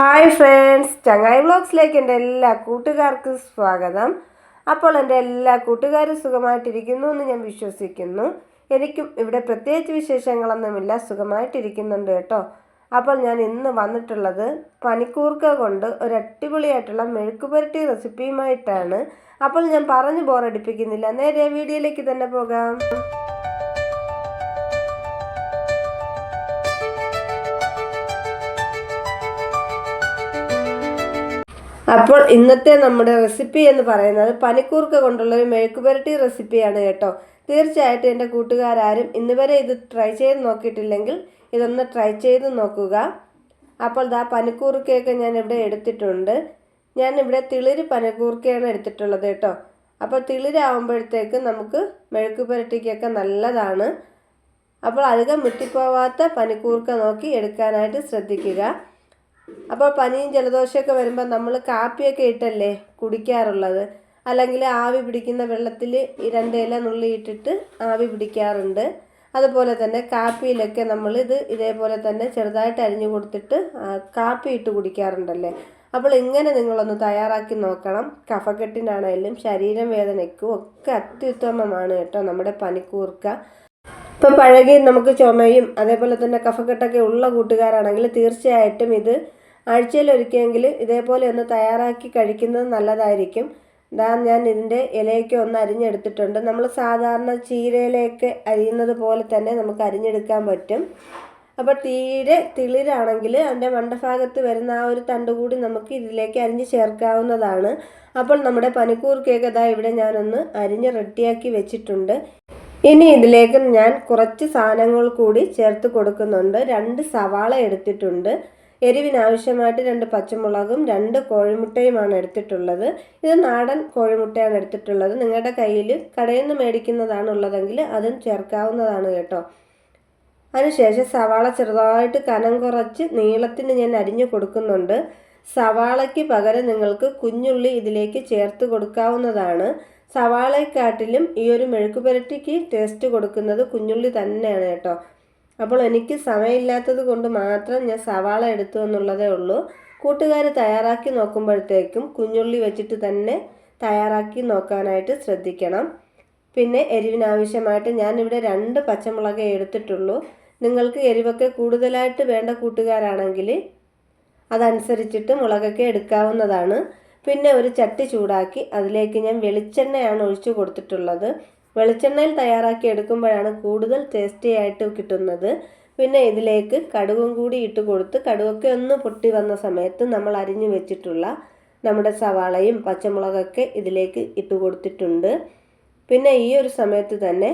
Hi friends ചങ്ങായി വ്ളോഗ്സിലേക്ക് എന്റെ എല്ലാ കൂട്ടുകാർക്കും സ്വാഗതം. അപ്പോൾ എന്റെ എല്ലാ കൂട്ടുകാരും സുഖമായിട്ടിരിക്കുന്നു എന്ന് ഞാൻ വിശ്വസിക്കുന്നു. എനിക്കും ഇവിടെ പ്രത്യേകിച്ച് വിശേഷങ്ങളൊന്നുമില്ല സുഖമായിട്ടിരിക്കുന്നുണ്ട് കേട്ടോ. അപ്പോൾ ഞാൻ ഇന്ന് വന്നിട്ടുള്ളത് പനിക്കൂർക്ക കൊണ്ട് ഒരു അടിപൊളിയായിട്ടുള്ള മെഴുക്കുപുരട്ടി റെസിപ്പിയുമായിട്ടാണ് അപ്പോൾ ഞാൻ പറഞ്ഞു ബോറടിപ്പിക്കുന്നില്ല നേരെ വീഡിയോയിലേക്ക് തന്നെ പോകാം. അപ്പോൾ ഇന്നത്തെ നമ്മുടെ റെസിപ്പി എന്ന് പറയുന്നത് പനിക്കൂർക്ക കൊണ്ടുള്ള ഒരു മെഴുക്കുപുരട്ടി റെസിപ്പിയാണ് കേട്ടോ. തീർച്ചയായിട്ടും എന്റെ കൂട്ടുകാരും ഇന്ന് വരെ ഇത് ട്രൈ ചെയ്ത് നോക്കിയിട്ടില്ലെങ്കിൽ ഇതൊന്ന് ട്രൈ ചെയ്ത് നോക്കുക. അപ്പോൾ ദാ പനിക്കൂർക്കയൊക്കെ ഞാൻ ഇവിടെ എടുത്തിട്ടുണ്ട്. ഞാൻ ഇവിടെ തിളിര് പനിക്കൂർക്കയാണ് എടുത്തിട്ടുള്ളത് കേട്ടോ. അപ്പോൾ തിളിരാകുമ്പോഴത്തേക്ക് നമുക്ക് മെഴുക്ക് പുരട്ടിക്കൊക്കെ നല്ലതാണ്. അപ്പോൾ അധികം മുട്ടിപ്പോവാത്ത പനിക്കൂർക്ക നോക്കി എടുക്കാനായിട്ട് ശ്രദ്ധിക്കുക. അപ്പോൾ പനിയും ജലദോഷമൊക്കെ വരുമ്പോൾ നമ്മൾ കാപ്പിയൊക്കെ ഇട്ടല്ലേ കുടിക്കാറുള്ളത്? അല്ലെങ്കിൽ ആവി പിടിക്കുന്ന വെള്ളത്തിൽ ഈ രണ്ട് ഇല നുള്ളി ഇട്ടിട്ട് ആവി പിടിക്കാറുണ്ട്. അതുപോലെ തന്നെ കാപ്പിയിലൊക്കെ നമ്മൾ ഇത് ഇതേപോലെ തന്നെ ചെറുതായിട്ട് അരിഞ്ഞു കൊടുത്തിട്ട് കാപ്പി ഇട്ട് കുടിക്കാറുണ്ടല്ലേ? അപ്പോൾ ഇങ്ങനെ നിങ്ങളൊന്ന് തയ്യാറാക്കി നോക്കണം. കഫക്കെട്ടിനാണേലും ശരീരം വേദനയ്ക്കും ഒക്കെ അത്യുത്തമമാണ് കേട്ടോ നമ്മുടെ പനിക്കൂർക്ക. ഇപ്പം പഴകി നമുക്ക് ചുമയും അതേപോലെ തന്നെ കഫക്കെട്ടൊക്കെ ഉള്ള കൂട്ടുകാരാണെങ്കിൽ തീർച്ചയായിട്ടും ഇത് ആഴ്ചയിൽ ഒരിക്കലെങ്കിൽ ഇതേപോലെ ഒന്ന് തയ്യാറാക്കി കഴിക്കുന്നത് നല്ലതായിരിക്കും. ഇതാ ഞാൻ ഇതിന്റെ ഇലയൊക്കെ ഒന്ന് അരിഞ്ഞെടുത്തിട്ടുണ്ട്. നമ്മൾ സാധാരണ ചീരയിലയൊക്കെ അരിയുന്നത് പോലെ തന്നെ നമുക്ക് അരിഞ്ഞെടുക്കാൻ പറ്റും. അപ്പോൾ തീരെ തിളിരാണെങ്കിൽ അതിന്റെ മണ്ടഭാഗത്ത് വരുന്ന ആ ഒരു തണ്ട് കൂടി നമുക്ക് ഇതിലേക്ക് അരിഞ്ഞ് ചേർക്കാവുന്നതാണ്. അപ്പോൾ നമ്മുടെ പനിക്കൂർ കേക്ക് ഇതാ ഇവിടെ ഞാനൊന്ന് അരിഞ്ഞ് റെഡിയാക്കി വെച്ചിട്ടുണ്ട്. ഇനി ഇതിലേക്ക് ഞാൻ കുറച്ച് സാധനങ്ങൾ കൂടി ചേർത്ത് കൊടുക്കുന്നുണ്ട്. രണ്ട് സവാള എടുത്തിട്ടുണ്ട്. എരിവിനാവശ്യമായിട്ട് രണ്ട് പച്ചമുളകും രണ്ട് കോഴിമുട്ടയുമാണ് എടുത്തിട്ടുള്ളത്. ഇത് നാടൻ കോഴിമുട്ടയാണ് എടുത്തിട്ടുള്ളത്. നിങ്ങളുടെ കയ്യിൽ കടയിൽ നിന്ന് മേടിക്കുന്നതാണ് ഉള്ളതെങ്കിൽ അതും ചേർക്കാവുന്നതാണ് കേട്ടോ. അതിനുശേഷം സവാള ചെറുതായിട്ട് കനം കുറച്ച് നീളത്തിന് ഞാൻ അരിഞ്ഞു കൊടുക്കുന്നുണ്ട്. സവാളയ്ക്ക് പകരം നിങ്ങൾക്ക് കുഞ്ഞുള്ളി ഇതിലേക്ക് ചേർത്ത് കൊടുക്കാവുന്നതാണ്. സവാളയെക്കാട്ടിലും ഈ ഒരു മെഴുക്ക് പുരട്ടിക്ക് ടേസ്റ്റ് കൊടുക്കുന്നത് കുഞ്ഞുള്ളി തന്നെയാണ് കേട്ടോ. അപ്പോൾ എനിക്ക് സമയമില്ലാത്തത് കൊണ്ട് മാത്രം ഞാൻ സവാള എടുത്തു എന്നുള്ളതേ ഉള്ളൂ. കൂട്ടുകാർ തയ്യാറാക്കി നോക്കുമ്പോഴത്തേക്കും കുഞ്ഞുള്ളി വെച്ചിട്ട് തന്നെ തയ്യാറാക്കി നോക്കാനായിട്ട് ശ്രദ്ധിക്കണം. പിന്നെ എരിവിനാവശ്യമായിട്ട് ഞാനിവിടെ രണ്ട് പച്ചമുളകേ എടുത്തിട്ടുള്ളൂ. നിങ്ങൾക്ക് എരിവൊക്കെ കൂടുതലായിട്ട് വേണ്ട കൂട്ടുകാരാണെങ്കിൽ അതനുസരിച്ചിട്ട് മുളകൊക്കെ എടുക്കാവുന്നതാണ്. പിന്നെ ഒരു ചട്ടി ചൂടാക്കി അതിലേക്ക് ഞാൻ വെളിച്ചെണ്ണയാണ് ഒഴിച്ചു കൊടുത്തിട്ടുള്ളത്. വെളിച്ചെണ്ണയിൽ തയ്യാറാക്കി എടുക്കുമ്പോഴാണ് കൂടുതൽ ടേസ്റ്റി ആയിട്ട് കിട്ടുന്നത്. പിന്നെ ഇതിലേക്ക് കടുകും കൂടി ഇട്ട് കൊടുത്ത് കടുവൊക്കെ ഒന്ന് പൊട്ടി വന്ന സമയത്ത് നമ്മൾ അരിഞ്ഞു വെച്ചിട്ടുള്ള നമ്മുടെ സവാളയും പച്ചമുളകൊക്കെ ഇതിലേക്ക് ഇട്ട് കൊടുത്തിട്ടുണ്ട്. പിന്നെ ഈ ഒരു സമയത്ത് തന്നെ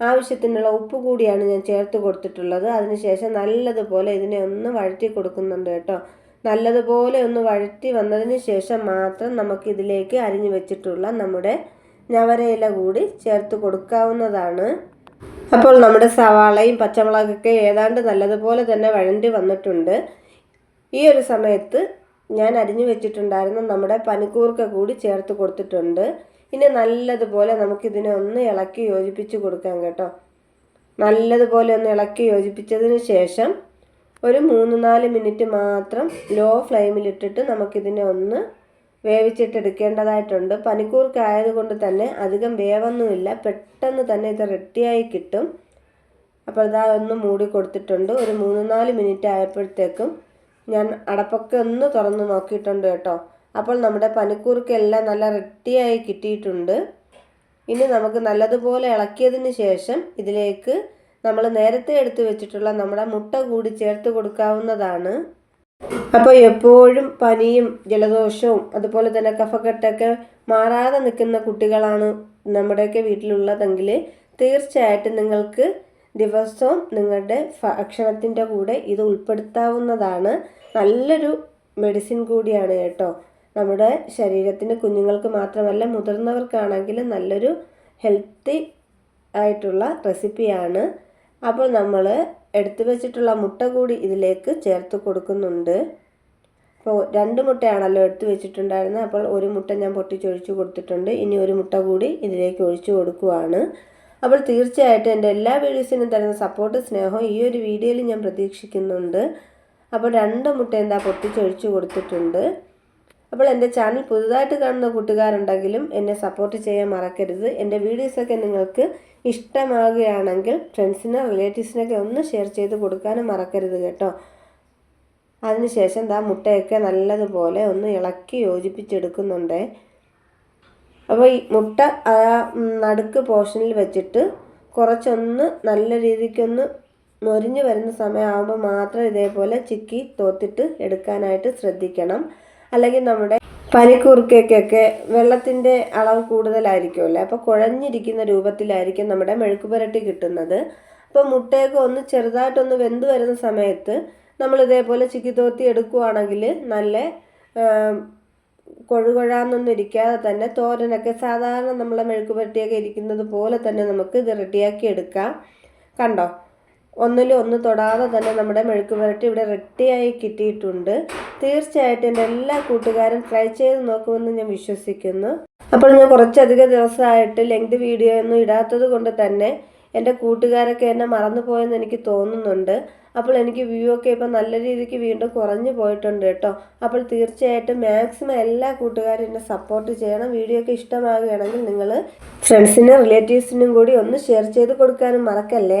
ആവശ്യത്തിനുള്ള ഉപ്പ് കൂടിയാണ് ഞാൻ ചേർത്ത് കൊടുത്തിട്ടുള്ളത്. അതിനുശേഷം നല്ലതുപോലെ ഇതിനെ ഒന്ന് വഴറ്റി കൊടുക്കുന്നുണ്ട് കേട്ടോ. നല്ലതുപോലെ ഒന്ന് വഴറ്റി വന്നതിന് ശേഷം മാത്രം നമുക്ക് ഇതിലേക്ക് അരിഞ്ഞു വെച്ചിട്ടുള്ള നമ്മുടെ ഞവരയില കൂടി ചേർത്ത് കൊടുക്കാവുന്നതാണ്. അപ്പോൾ നമ്മുടെ സവാളയും പച്ചമുളകൊക്കെ ഏതാണ്ട് നല്ലതുപോലെ തന്നെ വഴണ്ടി വന്നിട്ടുണ്ട്. ഈ ഒരു സമയത്ത് ഞാൻ അരിഞ്ഞു വെച്ചിട്ടുണ്ടായിരുന്ന നമ്മുടെ പനിക്കൂർക്ക കൂടി ചേർത്ത് കൊടുത്തിട്ടുണ്ട്. ഇനി നല്ലതുപോലെ നമുക്കിതിനെ ഒന്ന് ഇളക്കി യോജിപ്പിച്ച് കൊടുക്കാം കേട്ടോ. നല്ലതുപോലെ ഒന്ന് ഇളക്കി യോജിപ്പിച്ചതിന് ശേഷം ഒരു മൂന്ന് നാല് മിനിറ്റ് മാത്രം ലോ ഫ്ലെയിമിലിട്ടിട്ട് നമുക്കിതിനെ ഒന്ന് വേവിച്ചിട്ടെടുക്കേണ്ടതായിട്ടുണ്ട്. പനിക്കൂർക്ക ആയതുകൊണ്ട് തന്നെ അധികം വേവൊന്നുമില്ല. പെട്ടെന്ന് തന്നെ ഇത് റെഡിയായി കിട്ടും. അപ്പോൾ ഇതാ ഒന്ന് മൂടി കൊടുത്തിട്ടുണ്ട്. ഒരു മൂന്ന് നാല് മിനിറ്റ് ആയപ്പോഴത്തേക്കും ഞാൻ അടപ്പൊക്കെ ഒന്ന് തുറന്ന് നോക്കിയിട്ടുണ്ട് കേട്ടോ. അപ്പോൾ നമ്മുടെ പനിക്കൂർക്കെല്ലാം നല്ല റെഡിയായി കിട്ടിയിട്ടുണ്ട്. ഇനി നമുക്ക് നല്ലതുപോലെ ഇളക്കിയതിന് ശേഷം ഇതിലേക്ക് നമ്മൾ നേരത്തെ എടുത്തു വെച്ചിട്ടുള്ള നമ്മുടെ മുട്ട കൂടി ചേർത്ത് കൊടുക്കാവുന്നതാണ്. അപ്പോൾ എപ്പോഴും പനിയും ജലദോഷവും അതുപോലെ തന്നെ കഫക്കെട്ടൊക്കെ മാറാതെ നിൽക്കുന്ന കുട്ടികളാണ് നമ്മുടെയൊക്കെ വീട്ടിലുള്ളതെങ്കിൽ തീർച്ചയായിട്ടും നിങ്ങൾക്ക് ദിവസവും നിങ്ങളുടെ ഭക്ഷണത്തിന്റെ കൂടെ ഇത് ഉൾപ്പെടുത്താവുന്നതാണ്. നല്ലൊരു മെഡിസിൻ കൂടിയാണ് കേട്ടോ. നമ്മുടെ ശരീരത്തിന് കുഞ്ഞുങ്ങൾക്ക് മാത്രമല്ല മുതിർന്നവർക്കാണെങ്കിലും നല്ലൊരു ഹെൽത്തി ആയിട്ടുള്ള റെസിപ്പിയാണ് അപ്പോൾ നമ്മൾ എടുത്തു വെച്ചിട്ടുള്ള മുട്ട കൂടി ഇതിലേക്ക് ചേർത്ത് കൊടുക്കുന്നുണ്ട്. അപ്പോൾ രണ്ട് മുട്ടയാണല്ലോ എടുത്തു വെച്ചിട്ടുണ്ടായിരുന്നത്. അപ്പോൾ ഒരു മുട്ട ഞാൻ പൊട്ടിച്ചൊഴിച്ചു കൊടുത്തിട്ടുണ്ട്. ഇനി ഒരു മുട്ട കൂടി ഇതിലേക്ക് ഒഴിച്ചു കൊടുക്കുവാണ്. അപ്പോൾ തീർച്ചയായിട്ടും എന്റെ എല്ലാ വീഡിയോസിനും തരുന്ന സപ്പോർട്ട് സ്നേഹവും ഈ ഒരു വീഡിയോയിൽ ഞാൻ പ്രതീക്ഷിക്കുന്നുണ്ട്. അപ്പോൾ രണ്ട് മുട്ട എന്താ പൊട്ടിച്ചൊഴിച്ചു കൊടുത്തിട്ടുണ്ട്. അപ്പോൾ എന്റെ ചാനൽ പുതുതായിട്ട് കാണുന്ന കൂട്ടുകാരുണ്ടെങ്കിലും എന്നെ സപ്പോർട്ട് ചെയ്യാൻ മറക്കരുത്. എന്റെ വീഡിയോസൊക്കെ നിങ്ങൾക്ക് ഇഷ്ടമാകുകയാണെങ്കിൽ ഫ്രണ്ട്സിനോ റിലേറ്റീവ്സിനൊക്കെ ഒന്ന് ഷെയർ ചെയ്ത് കൊടുക്കാനും മറക്കരുത് കേട്ടോ. അതിനുശേഷം ദാ മുട്ടയൊക്കെ നല്ലതുപോലെ ഒന്ന് ഇളക്കി യോജിപ്പിച്ചെടുക്കുന്നുണ്ട്. അപ്പോൾ ഈ മുട്ട ആ നടുക്ക് പോർഷനിൽ വെച്ചിട്ട് കുറച്ചൊന്ന് നല്ല രീതിക്കൊന്ന് മൊരിഞ്ഞു വരുന്ന സമയമാകുമ്പോൾ മാത്രം ഇതേപോലെ ചിക്കി തോത്തിട്ട് എടുക്കാനായിട്ട് ശ്രദ്ധിക്കണം. അല്ലെങ്കിൽ നമ്മുടെ പനിക്കൂർക്കയ്ക്കൊക്കെ വെള്ളത്തിന്റെ അളവ് കൂടുതലായിരിക്കുമല്ലോ? അപ്പോൾ കുഴഞ്ഞിരിക്കുന്ന രൂപത്തിലായിരിക്കും നമ്മുടെ മെഴുക്ക് പുരട്ടി കിട്ടുന്നത്. അപ്പോൾ മുട്ടയൊക്കെ ഒന്ന് ചെറുതായിട്ടൊന്ന് വെന്ത് വരുന്ന സമയത്ത് നമ്മൾ ഇതേപോലെ ചിക്കി തോത്തി എടുക്കുവാണെങ്കിൽ നല്ല കൊഴുകൊഴാന്നൊന്നും ഇരിക്കാതെ തന്നെ തോരനൊക്കെ സാധാരണ നമ്മളെ മെഴുക്ക് പുരട്ടിയൊക്കെ ഇരിക്കുന്നത് പോലെ തന്നെ നമുക്ക് ഇത് റെഡിയാക്കി എടുക്കാം. കണ്ടോ? ഒന്നിലും ഒന്ന് തൊടാതെ തന്നെ നമ്മുടെ മെഴുക്ക് പുരട്ടി ഇവിടെ റെഡിയായി കിട്ടിയിട്ടുണ്ട്. തീർച്ചയായിട്ടും എന്റെ എല്ലാ കൂട്ടുകാരും ട്രൈ ചെയ്ത് നോക്കുമെന്ന് ഞാൻ വിശ്വസിക്കുന്നു. അപ്പോൾ ഞാൻ കുറച്ചധികം ദിവസമായിട്ട് ലെങ്ത് വീഡിയോ ഒന്നും ഇടാത്തത് കൊണ്ട് തന്നെ എന്റെ കൂട്ടുകാരൊക്കെ എന്നെ മറന്നു പോയെന്ന് എനിക്ക് തോന്നുന്നുണ്ട്. അപ്പോൾ എനിക്ക് വ്യൂ ഒക്കെ ഇപ്പം നല്ല രീതിക്ക് വീണ്ടും കുറഞ്ഞു പോയിട്ടുണ്ട് കേട്ടോ. അപ്പോൾ തീർച്ചയായിട്ടും മാക്സിമം എല്ലാ കൂട്ടുകാരും എന്നെ സപ്പോർട്ട് ചെയ്യണം. വീഡിയോ ഒക്കെ ഇഷ്ടമാകുകയാണെങ്കിൽ നിങ്ങൾ ഫ്രണ്ട്സിനും റിലേറ്റീവ്സിനും കൂടി ഒന്ന് ഷെയർ ചെയ്ത് കൊടുക്കാനും മറക്കല്ലേ?